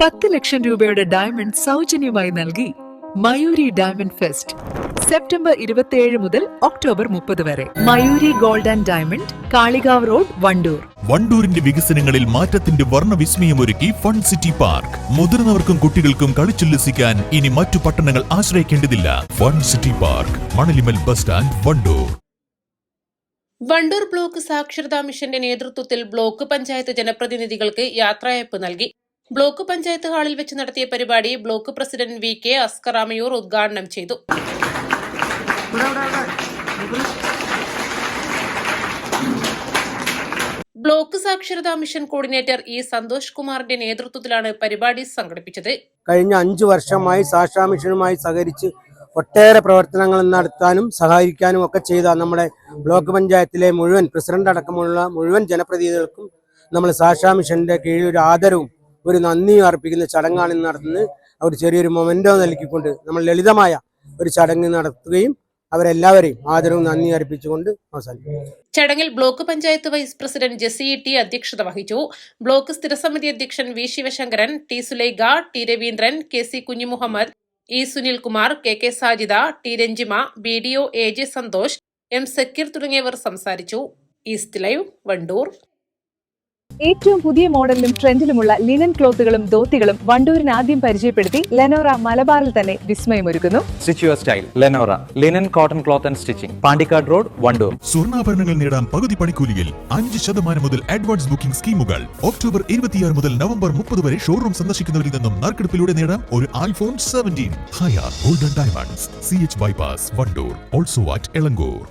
പത്ത് ലക്ഷം രൂപയുടെ ഡയമണ്ട് സൗജന്യമായി നൽകി മയൂരി ഡയമണ്ട് ഫെസ്റ്റ് സെപ്റ്റംബർ ഇരുപത്തിയേഴ് മുതൽ ഒക്ടോബർ മുപ്പത് വരെ. Mayuri gold and diamond Kalikavu road Wandoor. വണ്ടൂരിന്റെ വികസനങ്ങളിൽ മാറ്റത്തിന്റെ വർണവിസ്മയമൊരുക്കി ഫൺ സിറ്റി പാർക്ക് മുതിർന്നവർക്കും കുട്ടികൾക്കും കളിച്ചുല്ലസിക്കാൻ ഇനി മറ്റു പട്ടണങ്ങൾ ആശ്രയിക്കേണ്ടതില്ല. Fun city park Manalimal bus stand Wandoor. Wandoor block സാക്ഷരതാ മിഷന്റെ നേതൃത്വത്തിൽ ബ്ലോക്ക് പഞ്ചായത്ത് ജനപ്രതിനിധികൾക്ക് യാത്രയപ്പ് നൽകി. ബ്ലോക്ക് പഞ്ചായത്ത് ഹാളിൽ വെച്ച് നടത്തിയ പരിപാടി ബ്ലോക്ക് പ്രസിഡന്റ് വി കെ അസ്കറാമയൂർ ഉദ്ഘാടനം ചെയ്തു. ബ്ലോക്ക് സാക്ഷരതാ മിഷൻ കോർഡിനേറ്റർ ഇ സന്തോഷ് കുമാറിന്റെ നേതൃത്വത്തിലാണ് പരിപാടി സംഘടിപ്പിച്ചത്. കഴിഞ്ഞ അഞ്ചു വർഷമായി സാക്ഷാ മിഷനുമായി സഹകരിച്ച് ഒട്ടേറെ പ്രവർത്തനങ്ങൾ നടത്താനും സഹായിക്കാനും ഒക്കെ ചെയ്ത നമ്മുടെ ബ്ലോക്ക് പഞ്ചായത്തിലെ മുഴുവൻ പ്രസിഡന്റ് അടക്കമുള്ള മുഴുവൻ ജനപ്രതിനിധികൾക്കും നമ്മൾ സാക്ഷാ മിഷന്റെ കീഴിൽ ഒരു ആദരവും ഒരു നന്ദിയും അർപ്പിക്കുന്ന ചടങ്ങാണ് ഇന്ന് നടത്തുന്നത്. അവർ ചെറിയൊരു മൊമെന്റോ നൽകിക്കൊണ്ട് നമ്മൾ ലളിതമായ ഒരു ചടങ്ങ് നടത്തുകയും അവരെല്ലാവരെയും ആദരവും നന്ദി അർപ്പിച്ചുകൊണ്ട് അവസാനിക്കും ചടങ്ങിൽ block panchayat vice president Jessy T അധ്യക്ഷത വഹിച്ചു. ബ്ലോക്ക് സ്ഥിരസമിതി അധ്യക്ഷൻ V Sivasankaran T Sulaikha T Raveendran K C Kunjumuhammed E Sunilkumar K K Sajida T Ranjima B D O A J Santhosh M Sakkeer തുടങ്ങിയവർ സംസാരിച്ചു. East live Wandoor. ഏറ്റവും പുതിയ മോഡലിലും ട്രെൻഡിലുമുള്ള linen ക്ലോത്തുകളും ധോത്തികളും വണ്ടൂരിന് ആദ്യം പരിചയപ്പെടുത്തി ലെനോറ മലബാറിൽ തന്നെ വിസ്മയമൊരുക്കുന്നു Stitch your style. Lenora. Linen, cotton cloth and stitching. Pandikad Road, Vandoor. സ്വർണാഭരണങ്ങൾ നേടാൻ പകുതി പണിക്കൂലിയിൽ അഞ്ച് ശതമാനം മുതൽ അഡ്വാൻസ് ബുക്കിംഗ് സ്കീമുകൾ ഒക്ടോബർ ഇരുപത്തിയാറ് മുതൽ നവംബർ മുപ്പത് വരെ ഷോറൂം സന്ദർശിക്കുന്നവരിൽ നിന്നും നറുക്കെടുപ്പിലൂടെ നേടാം ഒരു iPhone seventeen higher golden diamonds C H bypass Wandoor also at Elankur